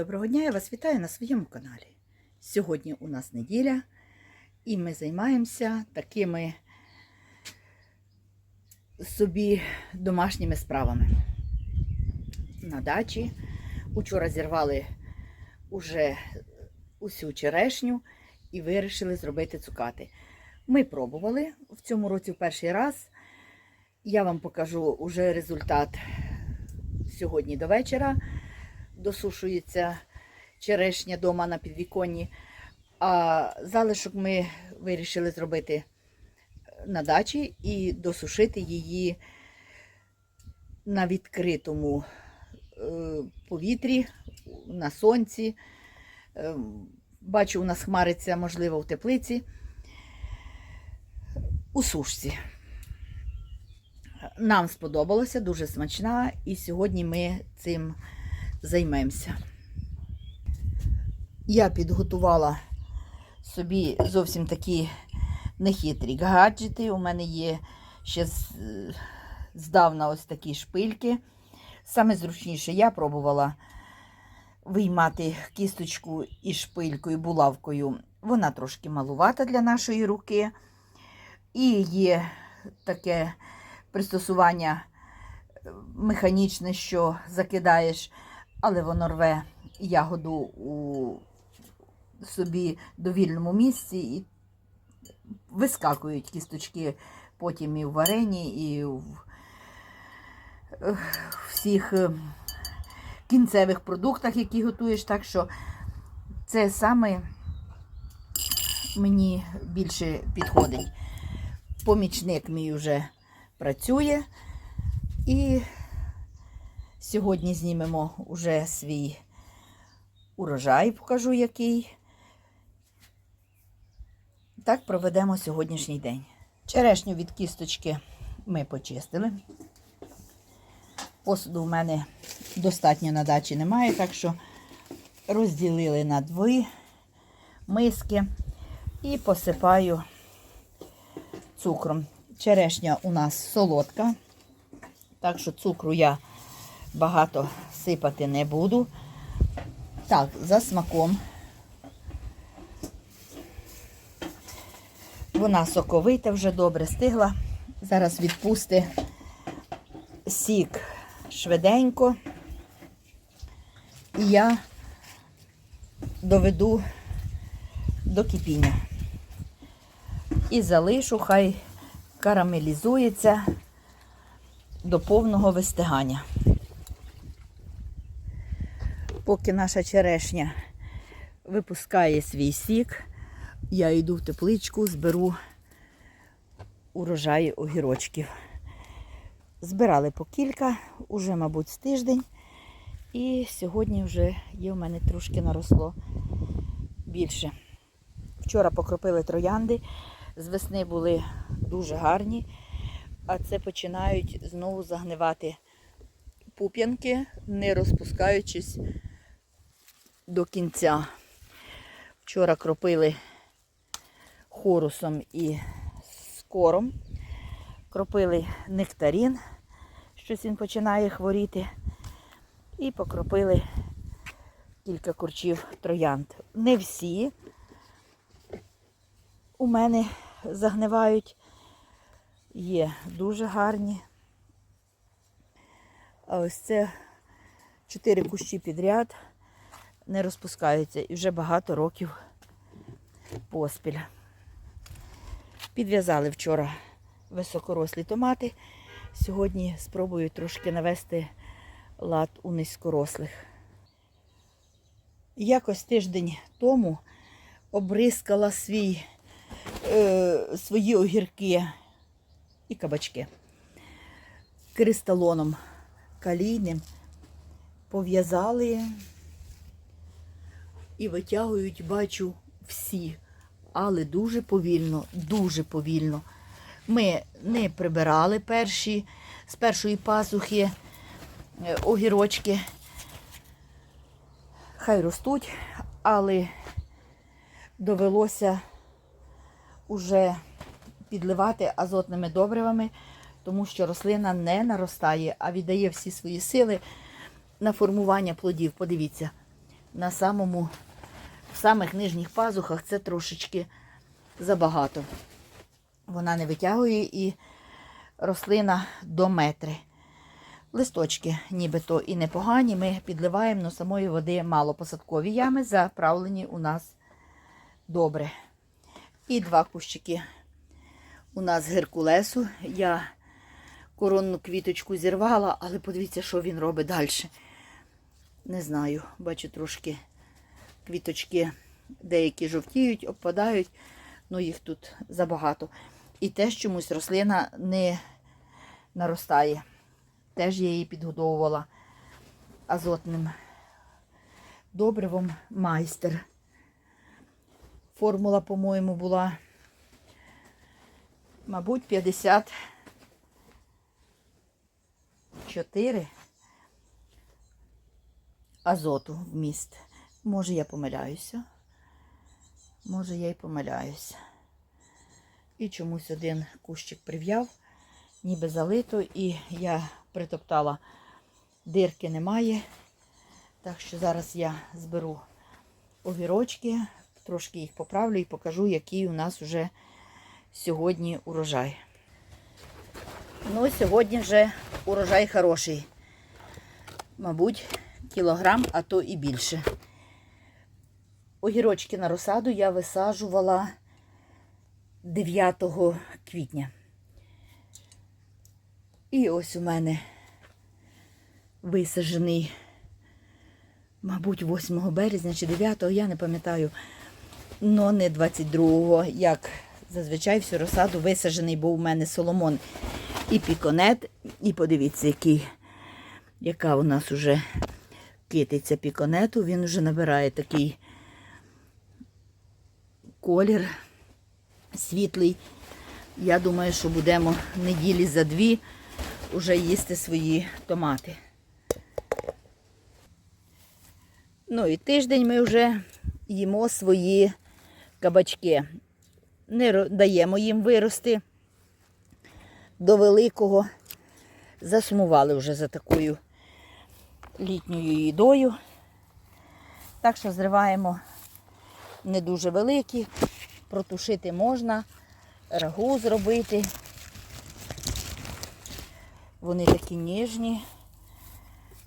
Доброго дня! Я вас вітаю на своєму каналі. Сьогодні у нас неділя, і ми займаємося такими собі домашніми справами. На дачі учора зірвали уже усю черешню і вирішили зробити цукати. Ми пробували в цьому році в перший раз. Я вам покажу уже результат сьогодні до вечора досушується черешня дома на підвіконні. А залишок ми вирішили зробити на дачі і досушити її на відкритому е, повітрі, на сонці. Е, Бачу, у нас хмариться, можливо, в теплиці. У сушці. Нам сподобалося, дуже смачна, і сьогодні ми цим займемося. Я підготувала собі зовсім такі нехитрі гаджети. У мене є ще здавна ось такі шпильки. Саме зручніше я пробувала виймати кісточку із шпилькою, булавкою. Вона трошки малувата для нашої руки. І є таке пристосування е, механічне, що закидаєш, але воно рве ягоду у собі довільному місці і вискакують кісточки потім і в варені, і в всіх е, кінцевих продуктах, які готуєш. Так що це саме мені більше підходить. Помічник мій вже працює. І сьогодні знімемо уже свій урожай, покажу який. Так проведемо сьогоднішній день. Черешню від кісточки ми почистили. Посуду в мене достатньо на дачі немає, так що розділили на дві миски і посипаю цукром. Черешня у нас солодка, так що цукру я багато сипати не буду. Так, за смаком. Вона соковита, вже добре стигла. Зараз відпусти сік швиденько. І я доведу до кипіння. І залишу, хай карамелізується до повного вистигання. Поки наша черешня випускає свій сік, я йду в тепличку, зберу урожай огірочків. Збирали по кілька, уже, мабуть, з тиждень. І сьогодні вже є в мене трошки наросло більше. Вчора покропили троянди, з весни були дуже гарні, а це починають знову загнивати пуп'янки, не розпускаючись до кінця. Вчора кропили хорусом і скором. Кропили нектарін, щось він починає хворіти. І покропили кілька курчів троянд. Не всі у мене загнивають, є дуже гарні. А ось це чотири кущі підряд не розпускаються і вже багато років поспіль. Підв'язали вчора високорослі томати. Сьогодні спробую трошки навести лад у низькорослих. Якось тиждень тому обрискала свій, е, свої огірки і кабачки кристалоном калійним. Пов'язали і витягують, бачу, всі, але дуже повільно, дуже повільно. Ми не прибирали перші з першої пасухи е, огірочки. Хай ростуть, але довелося уже підливати азотними добривами, тому що рослина не наростає, а віддає всі свої сили на формування плодів. Подивіться, на самому, в самих нижніх пазухах це трошечки забагато. Вона не витягує і рослина до метри. Листочки нібито і непогані. Ми підливаємо, але самої води мало. Посадкові ями заправлені у нас добре. І два кущики у нас геркулесу. Я коронну квіточку зірвала, але подивіться, що він робить далі. Не знаю, бачу трошки квіточки деякі жовтіють, обпадають, ну їх тут забагато. І теж чомусь рослина не наростає. Теж я її підгодовувала азотним добривом майстер. Формула, по-моєму, була, мабуть, 54 азоту вміст. Може, я помиляюся. Може, я й помиляюся. І чомусь один кущик прив'яв, ніби залито, і я притоптала дирки немає. Так що зараз я зберу огірочки, трошки їх поправлю і покажу, який у нас вже сьогодні урожай. Ну, сьогодні вже урожай хороший. Мабуть, кілограм, а то і більше. Огірочки на розсаду я висаджувала 9 квітня. І ось у мене висаджений, мабуть, 8 березня чи 9, я не пам'ятаю, но не 22-го, як зазвичай всю розсаду висаджений був у мене соломон і піконет. І подивіться, який, яка у нас уже китиця піконету. Він вже набирає такий колір світлий. Я думаю, що будемо неділі за дві вже їсти свої томати. Ну і тиждень ми вже їмо свої кабачки. Не даємо їм вирости до великого. Засумували вже за такою літньою їдою. Так що зриваємо не дуже великі, протушити можна, рагу зробити. Вони такі ніжні,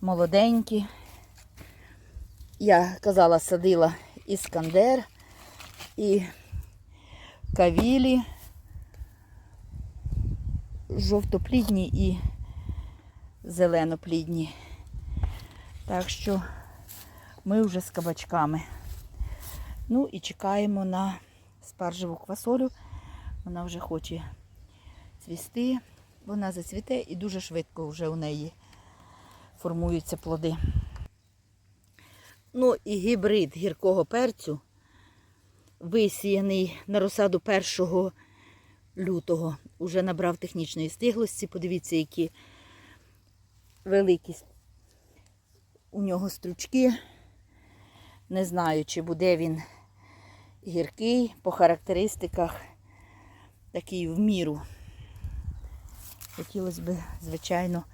молоденькі. Я казала, садила іскандер і кавілі, жовтоплідні і зеленоплідні. Так що ми вже з кабачками. Ну і чекаємо на спаржеву квасолю. Вона вже хоче цвісти. Вона зацвіте і дуже швидко вже у неї формуються плоди. Ну і гібрид гіркого перцю, висіяний на розсаду 1 лютого, уже набрав технічної стиглості. Подивіться, які великі у нього стручки. Не знаю, чи буде він гіркий по характеристиках, такий в міру. Хотілося б, звичайно,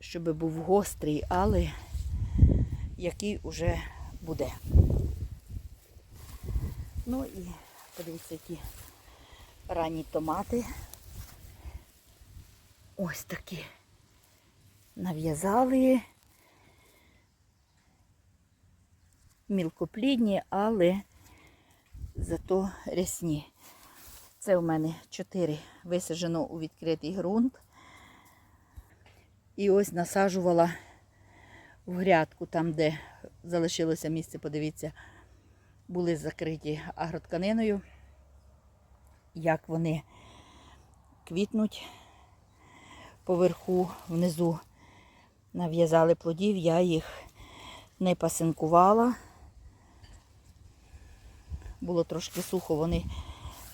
щоб був гострий, але який уже буде. Ну і подивіться, які ранні томати. Ось такі нав'язали. Мілкоплідні, але зато рясні. Це у мене 4 висаджено у відкритий ґрунт. І ось насаджувала в грядку, там, де залишилося місце, подивіться, були закриті агротканиною. Як вони квітнуть поверху, внизу нав'язали плодів, я їх не пасинкувала. Було трошки сухо, вони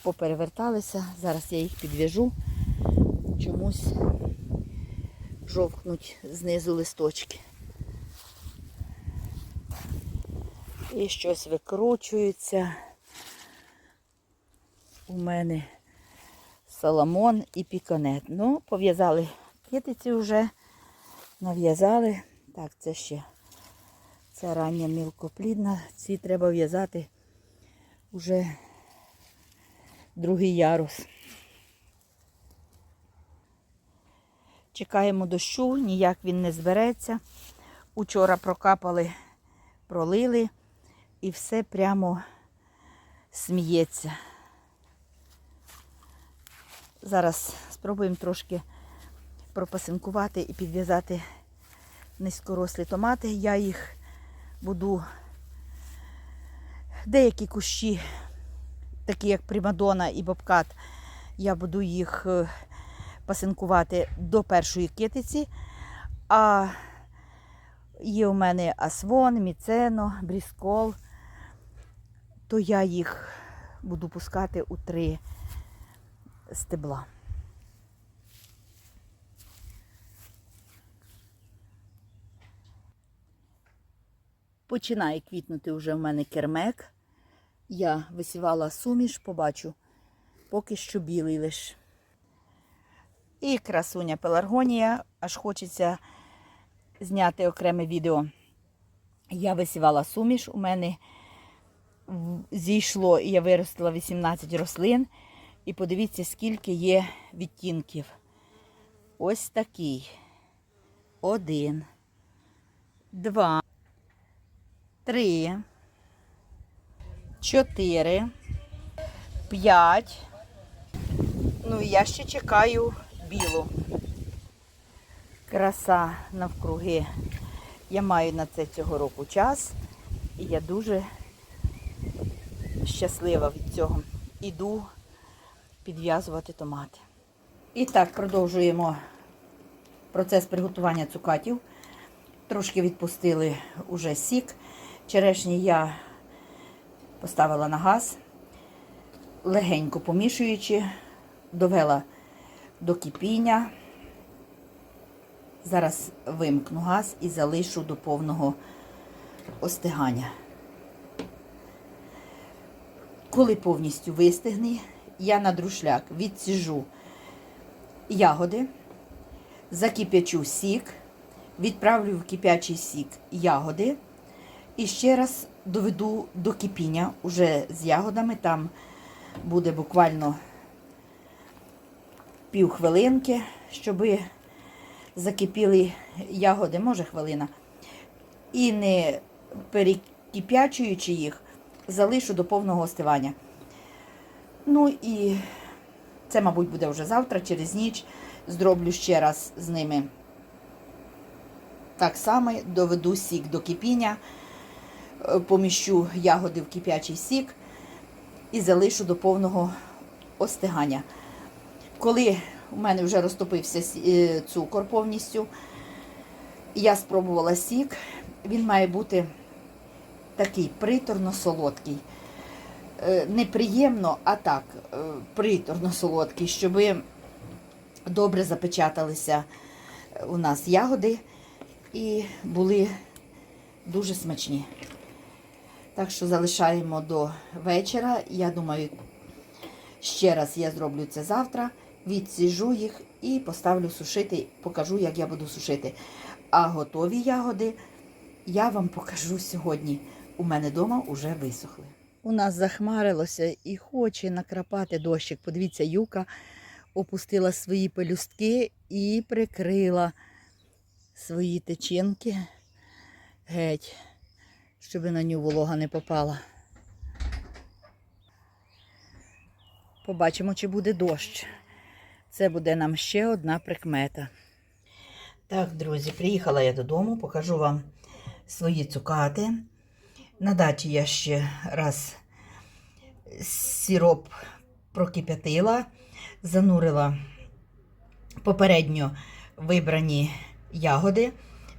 попереверталися. Зараз я їх підв'яжу. Чомусь жовкнуть знизу листочки. І щось викручується. У мене соломон і піконет. Ну, пов'язали китиці вже, нав'язали. Так, це ще Це рання мілкоплідна. Ці треба в'язати уже другий ярус. Чекаємо дощу, ніяк він не збереться. Учора прокапали, пролили і все прямо сміється. Зараз спробуємо трошки пропасинкувати і підв'язати низькорослі томати. Я їх буду деякі кущі, такі як Примадона і Бобкат, я буду їх е, пасинкувати до першої китиці. А є у мене асвон, міцено, бріскол, то я їх буду пускати у три стебла. Починає квітнути вже в мене кермек. Я висівала суміш, побачу, поки що білий лиш. І красуня пеларгонія, аж хочеться зняти окреме відео. Я висівала суміш, у мене зійшло, і я виростила 18 рослин. І подивіться, скільки є відтінків. Ось такий. Один, два, три, чотири, п'ять. Ну і я ще чекаю білу. Краса навкруги. Я маю на це цього року час. І я дуже щаслива від цього. Іду підв'язувати томати. І так, продовжуємо процес приготування цукатів. Трошки відпустили уже сік. Черешні я поставила на газ, легенько помішуючи, довела до кипіння. Зараз вимкну газ і залишу до повного остигання. Коли повністю вистигне, я на друшляк відсіжу ягоди, закип'ячу сік, відправлю в кип'ячий сік ягоди і ще раз доведу до кипіння уже з ягодами. Там буде буквально пів хвилинки, щоб закипіли ягоди, може хвилина. І не перекип'ячуючи їх, залишу до повного остивання. Ну і це, мабуть, буде вже завтра, через ніч. Зроблю ще раз з ними так само, доведу сік до кипіння, поміщу ягоди в кип'ячий сік і залишу до повного остигання. Коли у мене вже розтопився е, цукор повністю, я спробувала сік, він має бути такий приторно-солодкий. Е, неприємно, а так, е, приторно солодкий, щоб добре запечаталися у нас ягоди і були дуже смачні. Так що залишаємо до вечора. Я думаю, ще раз я зроблю це завтра, відсіжу їх і поставлю сушити, покажу, як я буду сушити. А готові ягоди я вам покажу сьогодні. У мене вдома вже висохли. У нас захмарилося і хоче накрапати дощик. Подивіться, юка опустила свої пелюстки і прикрила свої течінки геть, щоб на нього волога не попала. Побачимо, чи буде дощ. Це буде нам ще одна прикмета. Так, друзі, приїхала я додому, покажу вам свої цукати. На дачі я ще раз сироп прокип'ятила, занурила попередньо вибрані ягоди,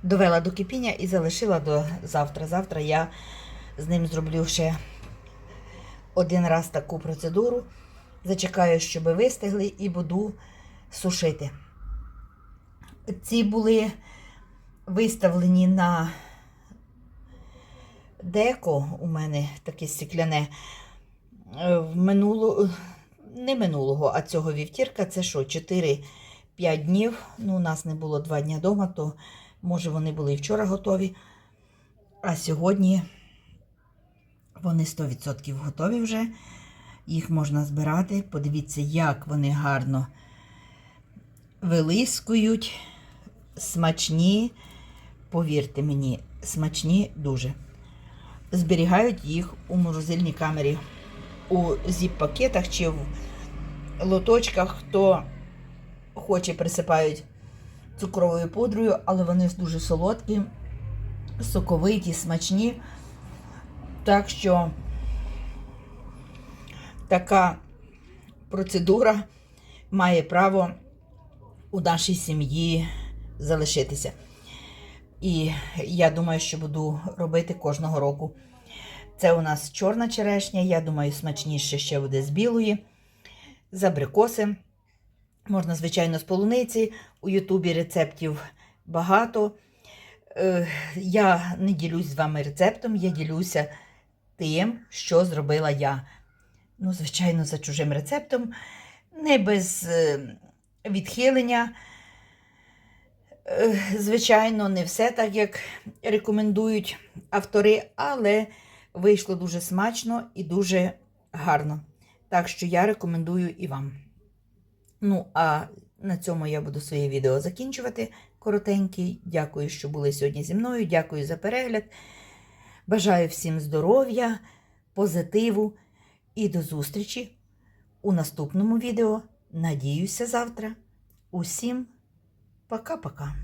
довела до кипіння і залишила до завтра. Завтра я з ним зроблю ще один раз таку процедуру. Зачекаю, щоб вистигли, і буду сушити. Ці були виставлені на деко у мене таке стекляне. Е, В минулу, не минулого, а цього вівтірка. Це що, 4-5 днів. Ну, у нас не було 2 дні вдома, то може вони були і вчора готові. А сьогодні вони 100% готові вже. Їх можна збирати. Подивіться, як вони гарно вилискують. Смачні, повірте мені, смачні дуже. Зберігають їх у морозильній камері у зіп-пакетах чи в лоточках. Хто хоче, присипають цукровою пудрою, але вони дуже солодкі, соковиті, смачні. Так що така процедура має право у нашій сім'ї залишитися. І я думаю, що буду робити кожного року. Це у нас чорна черешня, я думаю, смачніше ще буде з білої, з абрикоси. Можна, звичайно, з полуниці. У Ютубі рецептів багато. Е, Я не ділюсь з вами рецептом, я ділюся тим, що зробила я. Ну, звичайно, за чужим рецептом, не без е, відхилення. Е, Звичайно, не все так, як рекомендують автори, але вийшло дуже смачно і дуже гарно. Так що я рекомендую і вам. Ну, а на цьому я буду своє відео закінчувати. Коротенький. Дякую, що були сьогодні зі мною. Дякую за перегляд. Бажаю всім здоров'я, позитиву і до зустрічі у наступному відео. Надіюся, завтра. Усім пока-пока.